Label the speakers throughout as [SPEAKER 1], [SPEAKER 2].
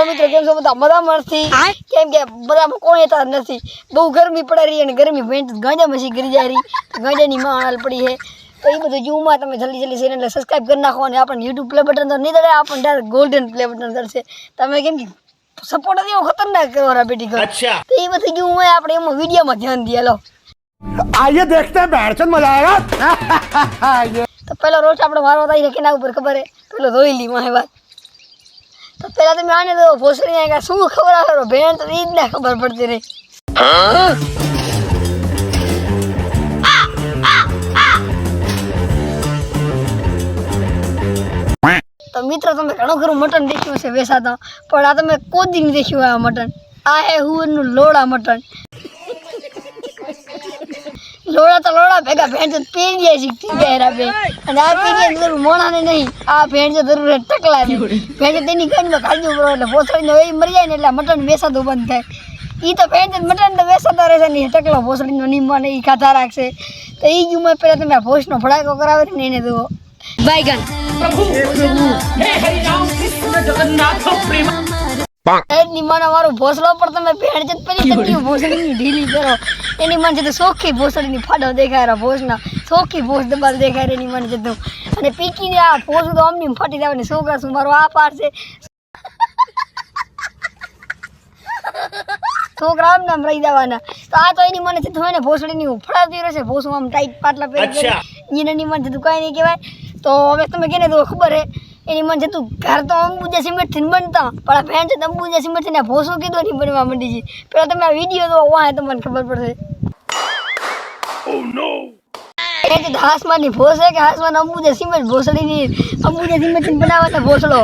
[SPEAKER 1] Hello મિત્રો કેમ છો? બધા મજામાં નથી કેમ કે બધામાં કોઈ હતા નથી? બહુ ગરમી પડે રહી અને ગરમી ભેંટ ગાંજા મસી ગરી જાય રહી. ગાંજાની માં હાલ પડી છે. તો એ બધું જોવામાં તમે જલ્દી જલ્દી ચેનલને સબસ્ક્રાઈબ કરી નાખો અને આપણને યુટ્યુબ પ્લે બટન તો નહીં દળે આપણને ડાયરેક્ટ ગોલ્ડન પ્લે બટન કરશે તમે કેમ કે સપોર્ટ એવો ખતરનાક કરવાના બેટી
[SPEAKER 2] ઘર.
[SPEAKER 1] તો એ બધું જોવું આપણે એમાં વિડીયોમાં ધ્યાન દઈએ લો
[SPEAKER 3] આઈએ દેખતે બેરચંદ મજા આયા
[SPEAKER 1] તો પહેલો રોજ આપણો વારો થાય ને કેના ઉપર ખબર હે? પેલો ધોઈ લી વાત. પેલા તમે આને તો ભોસડી ને શું ખબર આવે? ભેણ તો ઈ જ ના ખબર પડતી રહી. તો મિત્રો, તમે ઘણું ખરું મટન દેખ્યું છે વેસાતા. પણ આ તમે કોદી દિન દેખ્યું આ મટન. આ હે હુવરનું લોડા મટન. લોડા તો લોડા ભેગા ભેંડ પી જાય શીખતી જાય બે. અને આ પી જાય જરૂર મોણાને નહીં. આ ભેંડ તો જરૂર ટકલા ને તો તેની કઈ કાળજી ઉપર એટલે ભોસડીનો એ મરી જાય ને એટલે મટન વેસાતું બંધ થાય. ઈ તો ભેંડ મટન તો વેસાતા રહેશે ને ટકલો ભોસડીનો નિમવા ને એ ખાતા રાખશે. તો એ જ ઉંમર પહેલાં તમે આ ભોસનો ભડાકો કરાવે ને એને જુઓ. બાયગન. એની મને મારો ભોસલો પર તમે ભેણ છે પેલી તકીઓ ભોસડીની ઢીલી કરો એની મન છે તો સોખી ભોસડીની ફાડો દેખાય ભોસના. સોખી ભોસ દબાલ દેખાય એની મન છે તો. અને પીકીને આ ભોસ તો અમની ફાટી જવાની છોકરા શું મારો આ પાડશે છોકરા આમ નામ રહી જવાના. તો આ તો એની મને છે તો એને ભોસડીની ફડાવતી રહેશે. ભોસું આમ ટાઈટ પાટલા પહેરી એને એની મન છે તું કાંઈ નહીં કહેવાય. તો હવે તમે કેને તો ખબર હે. એની મને જતું ઘર તો અંબુજા સિમેન્ટથી બનતા. પણ આ ફેન છે તો અંબુજા સિમેન્ટથી ભોસો કીધો નહીં બનવા માંડી છે. પેલા તમે આ વીડિયો તો વાહ તમને ખબર પડશે. એ જે હાસમાની ભોસ કે હાસમાં અંબુજા સિમેન્ટ ભોસડીની અંબુજા સિમેન્ટથી બનાવવાનો ભોસડો.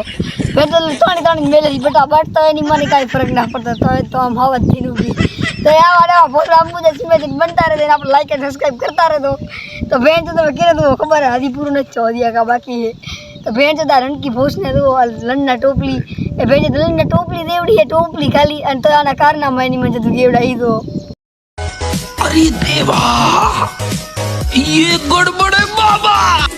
[SPEAKER 1] પેટ્રોલ ત્રણ ત્રણ મેલેલી બટા બટતો એની મને કાંઈ ફરક ના પડતો તો તો આમ હવા થી ઊભી તો એવા એવા ભોસડા અંબુજા સિમેન્ટથી બનતા રહે આપણે લાઈક અને સબસ્ક્રાઈબ કરતા રહેતો તો બેન તો તમે તો ખબર હજી પૂરું નથી હજી આખા બાકી છે. ભેણ જતા રણકી ભોસને તો લંડના ટોપલી. એ ભેણ જતા લણના ટોપલી દેવડી એ ટોપલી ખાલી. અને તો આના કારનામાં એની મને જતું ગેવડાવી તો.
[SPEAKER 4] અરે દેવા યે ગડબડે બાબા.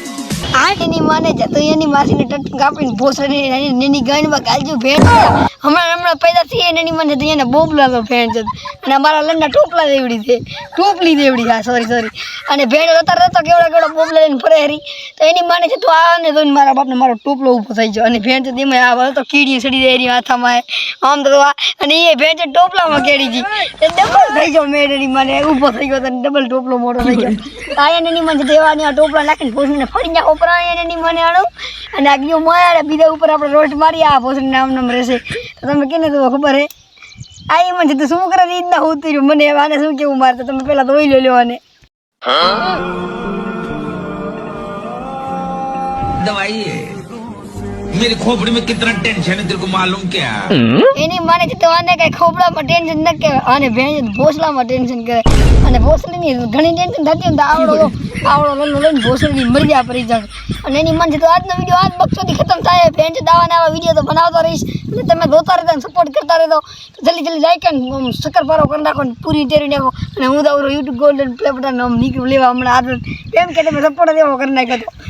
[SPEAKER 1] આ એની માને જતો એની માસીને ટટ કાપીને ભોસડી એની ગણમાં કાલજુ ભેટ હમણાં હમણાં પેદા થઈ એને એની મને તો એને બોબલા તો ભેણ છે. અને અમારા લંડા ટોપલા દેવડી છે. ટોપલી દેવડી, હા સોરી સોરી અને ભેણ અત્યારે તો કેવડા કેવડા બોબલા લઈને ફરે હરી. તો એની માને છે, તું આ ને જોઈને મારા બાપને મારો ટોપલો ઊભો થઈ ગયો. અને ભેણ તો તેમાં આ તો કીડી સડી જાય એની હાથામાં આમ તો આ અને એ ભેણ છે ટોપલામાં કેડી ગઈ. ડબલ થઈ ગયો મેં એની મને. ઊભો થઈ ગયો અને ડબલ ટોપલો મોટો થઈ ગયો. આ એને મને દેવાની આ ટોપલા નાખીને ભોસડીને ફરી ગયા ઉપરા એને મને આણું અને આ ગયો મારે બીજા ઉપર આપણે રોટ મારી આ ભોસડી નામ નામ રહેશે. તો તમે કેને તો ખબર હે આ એ મને તો શું કરે એ જ ના હોતું રહ્યું મને હવે આને શું કેવું મારે તો તમે પેલા ધોઈ લો લ્યો આને
[SPEAKER 4] दवाई है मेरी खोपड़ी में कितना टेंशन है तेरे को मालूम क्या
[SPEAKER 1] એની માને છે તો આને કઈ ખોપડામાં ટેન્શન ન કહેવાય આને ભેણ ભોસલામાં ટેન્શન કરે અને ભોસલીની ઘણી ટેન્શન થતી હોય ને તો આવડો આવડો લલ્લો લઈને ભોસલીની મરજા પડી જાય અને એની મન છે તો આજનો વીડિયો આજ બક્ષોથી ખતમ થાય. ફેન છે દાવાના આવા વીડિયો તો બનાવતો રહીશ. અને તમે જોતા રહેતા સપોર્ટ કરતા રહેતો જલ્દી જલ્દી લાઈક અને શક્કર પારો કરી નાખો પૂરી ટેરી નાખો. અને હું તો યુટ્યુબ ગોલ્ડન પ્લે બટન નીકળું લેવા હમણાં. આદર કેમ કે તમે સપોર્ટ દેવો કરી નાખ્યો